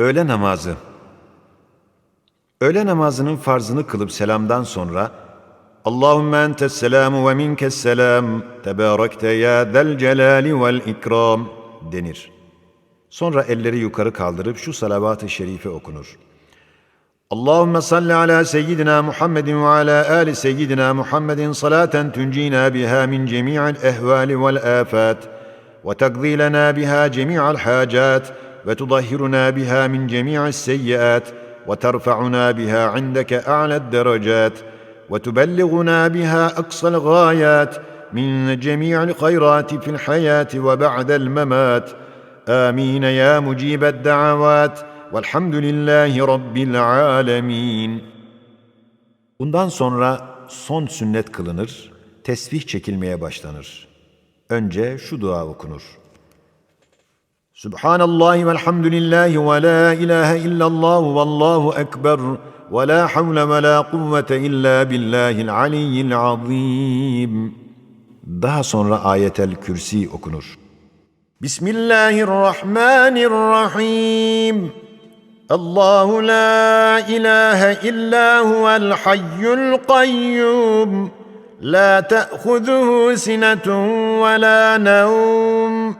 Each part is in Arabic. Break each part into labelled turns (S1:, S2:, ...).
S1: Öğle namazı. Öğle namazının farzını kılıp selamdan sonra Allahümme entes selamu ve minkes selam tebarekte ya del celali vel ikram denir. Sonra elleri yukarı kaldırıp şu salavat-ı şerife okunur. Allahümme salli ala seyyidina Muhammedin ve ala ali seyyidina Muhammedin salaten tuncina biha min cemi'il ehvali vel afat ve takdi lena biha cemi'al hacat.'' وتطهرنا بها من جميع السيئات وترفعنا بها عندك اعلى الدرجات وتبلغنا بها اقصى الغايات من جميع الخيرات في الحياه وبعد الممات امين يا مجيب الدعوات والحمد لله Rabbil alemin. Bundan sonra son sünnet kılınır, tesbih çekilmeye başlanır. Önce şu dua okunur. سبحان الله والحمد لله ولا اله الا الله والله اكبر ولا حول ولا قوه الا بالله العلي العظيم daha sonra ayetel kürsi okunur بسم الله الرحمن الرحيم الله لا اله الا هو الحي القيوم لا تاخذه سنه ولا نوم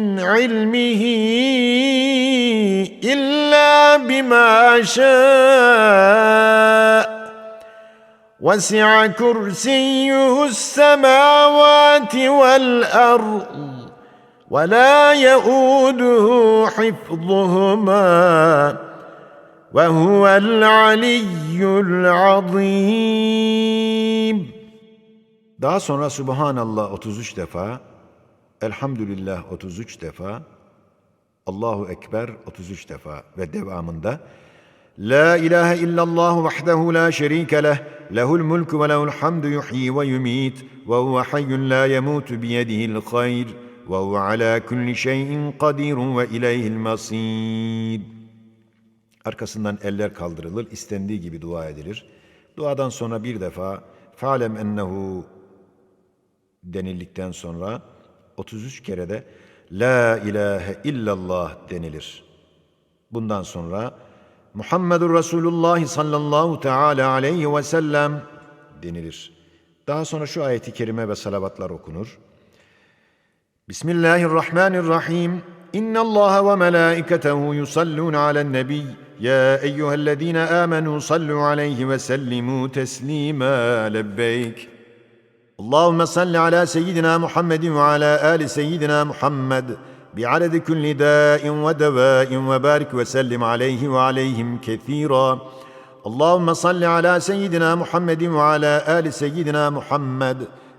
S1: من علمه إلا بما شاء وسع كرسيه السماوات والأرض ولا يؤوده حفظهما وهو العلي العظيم Daha sonra Subhanallah 33 defa Elhamdülillah 33 defa, Allahu Ekber 33 defa ve devamında La ilahe illallah vahdehu la şerike leh lehul mulku ve lehul hamdu yuhyi ve yumit ve huve hayyun la yemutu biyedihil hayr ve huve ala kulli şeyin kadirun ve ileyhil masir. Arkasından eller kaldırılır, istendiği gibi dua edilir. Duadan sonra bir defa فَعَلَمْ ennehu denildikten sonra 33 kere de La ilahe illallah denilir. Bundan sonra Muhammedur Resulullah sallallahu teala aleyhi ve sellem denilir. Daha sonra şu ayeti kerime ve salavatlar okunur. Bismillahirrahmanirrahim. İnna Allah ve melaiketehu yusallun alen nebiy. Ya eyyühellezine amenu sallu aleyhi ve sellimu teslima lebbeyk. Allahümme salli ala seyyidina Muhammedin ve ala ali seyyidina Muhammed bi'adedi külli dâin ve devâin ve barik ve sellim aleyhi ve aleyhim kethîrâ. Allahümme salli ala seyyidina Muhammedin ve ala ali seyyidina Muhammed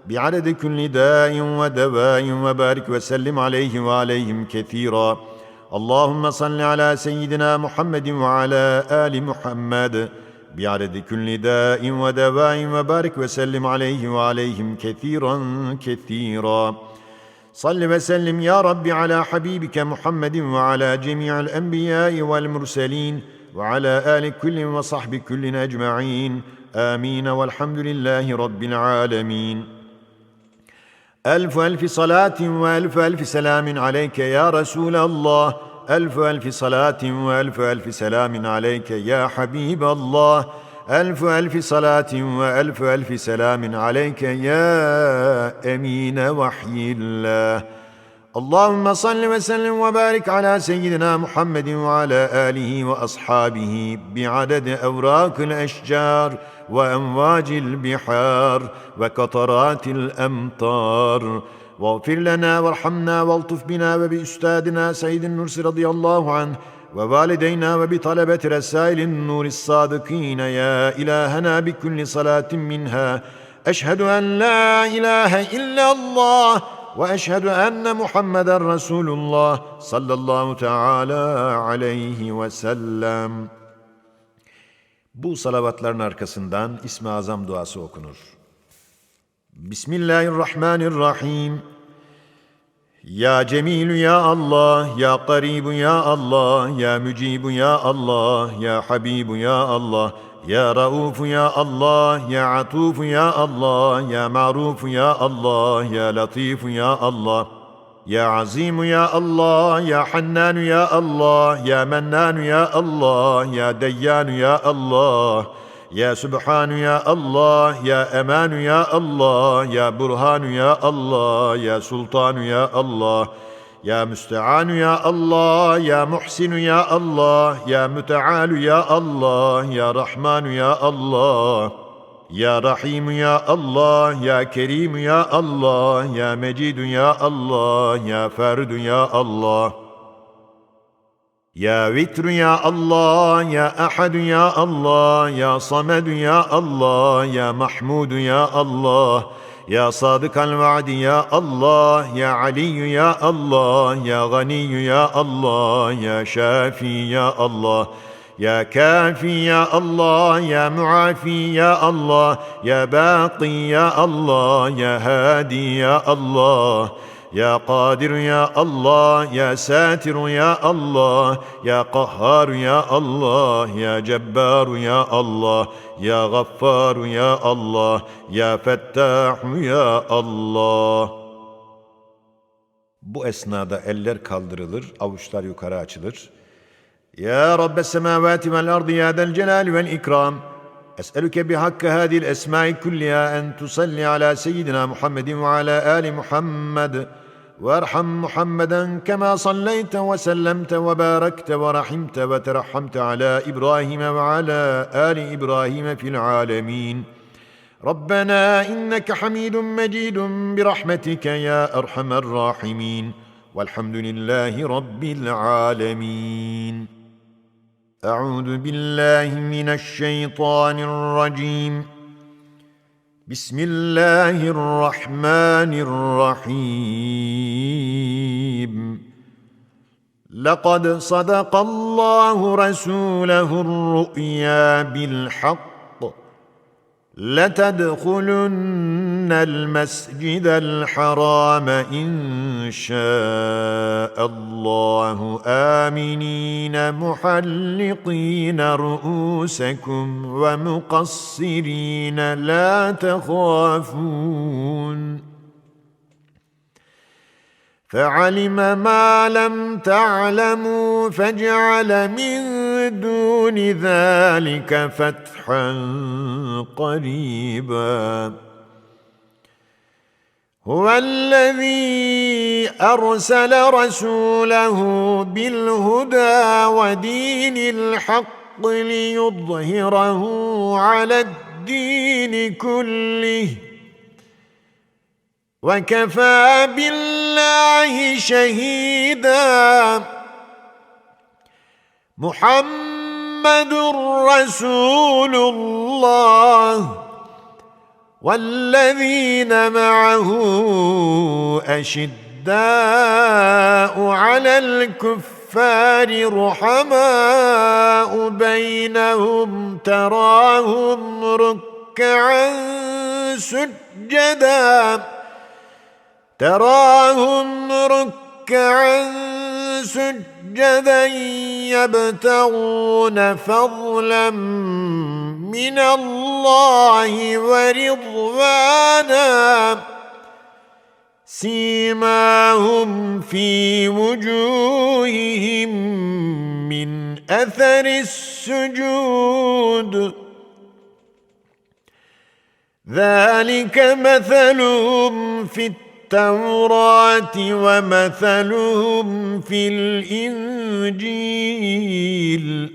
S1: bi'adedi külli dâin ve devâin ve barik ve sellim aleyhi ve aleyhim kethîrâ. Allahümme salli ala seyyidina Muhammedin ve ala ali Muhammed. بعدد كل داء ودواء وبارك وسلم عليه وعليهم كثيرا كثيرا صل وسلم يا رب على حبيبك محمد وعلى جميع الأنبياء والمرسلين وعلى آل كل وصحب كل أجمعين آمين والحمد لله رب العالمين ألف ألف صلاة وألف ألف سلام عليك يا رسول الله ألف ألف صلاة وألف ألف سلام عليك يا حبيب الله ألف ألف صلاة وألف ألف سلام عليك يا أمين وحي الله اللهم صل وسلم وبارك على سيدنا محمد وعلى آله وأصحابه بعدد أوراق الأشجار وأمواج البحار وقطرات الأمطار واغفر لنا وارحمنا والطف بنا وبأستاذنا سيد النرس رضي الله عنه ووالدينا وبطلبة رسائل النور الصادقين يا إلهنا بكل صلاة منها أشهد أن لا إله إلا الله وأشهد أن محمدا رسول الله صلى الله تعالى aleyhi ve sellem. Bu salavatların arkasından İsmi Azam duası okunur. بسم الله الرحمن الرحيم يا جميل يا الله يا قريب يا الله يا مجيب يا الله يا حبيب يا الله يا رؤوف يا الله يا عطوف يا الله يا معروف يا الله يا لطيف يا الله يا عظيم يا الله يا حنان يا الله يا منان يا الله يا ديان يا الله ya Subhanu Ya Allah, Ya Emanu Ya Allah, Ya Burhanu Ya Allah, Ya Sultanu Ya Allah, Ya Müsteanu Ya Allah, Ya Muhsinu Ya Allah, Ya Mütealu Ya Allah, Ya Rahmanu Ya Allah, Ya Rahimu Ya Allah, Ya Kerim Ya Allah, Ya Mecidu Ya Allah, Ya Ferdu Ya Allah, يا وتر يا الله يا احد يا الله يا صمد يا الله يا محمود يا الله يا صادق الوعد يا الله يا علي يا الله يا غني يا الله يا شافي يا الله يا كافي يا الله يا معافي يا الله يا باقي يا الله يا هادي يا الله Ya Kadir ya Allah, Ya ساتر ya Allah, Ya قهار ya Allah, Ya جبار ya Allah, Ya Gaffar ya Allah, Ya fettah ya Allah. Bu esnada eller kaldırılır, avuçlar yukarı açılır. Ya Rabbe semavati vel ardı ya del celal vel ikram. Es'elüke bi hakkı hadil esma'i kulliya en tusalli ala seyyidina Muhammedin ve ala ali Muhammed. وارحم محمدا كما صليت وسلمت وباركت ورحمت وترحمت على ابراهيم وعلى ال ابراهيم في العالمين ربنا انك حميد مجيد برحمتك يا ارحم الراحمين والحمد لله رب العالمين اعوذ بالله من الشيطان الرجيم بسم الله الرحمن الرحيم لقد صدق الله رسوله الرؤيا بالحق لتدخلن المسجد الحرام إن شاء الله آمنين محلقين رؤوسكم ومقصرين لا تخافون فعلم ما لم تعلموا فاجعل من دون ذلك فتحا قريبا هو الذي أرسل رسوله بالهدى ودين الحق ليظهره على الدين كله وكفى بالله شهيداً محمد رسول الله والذين معه أشداء على الكفار رحماء بينهم تراهم ركعا سجدا تراهم ركعا سجدا سجدا يبتغون فضلا من الله ورضوانا سيماهم في وجوههم من أثر السجود ذلك مثلهم في التقوى التوراة ومثلهم في الإنجيل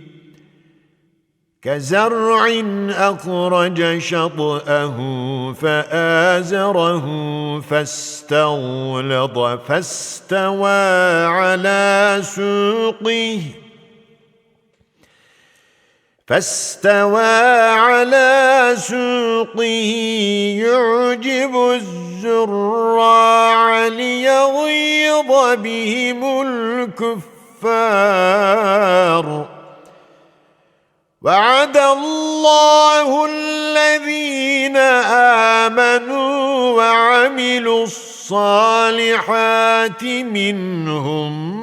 S1: كزرع أخرج شطأه فآزره فاستغلظ فاستوى على سوقه فاستوى على سوقه يعجب الزراع ليغيظ بهم الكفار وعد الله الذين آمنوا وعملوا الصالحات منهم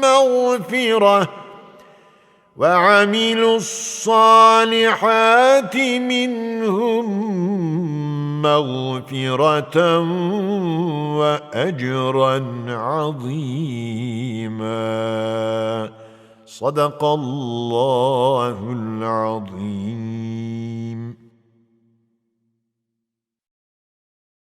S1: مغفره وعملوا الصالحات منهم مغفرة وأجرا عظيما صدق الله العظيم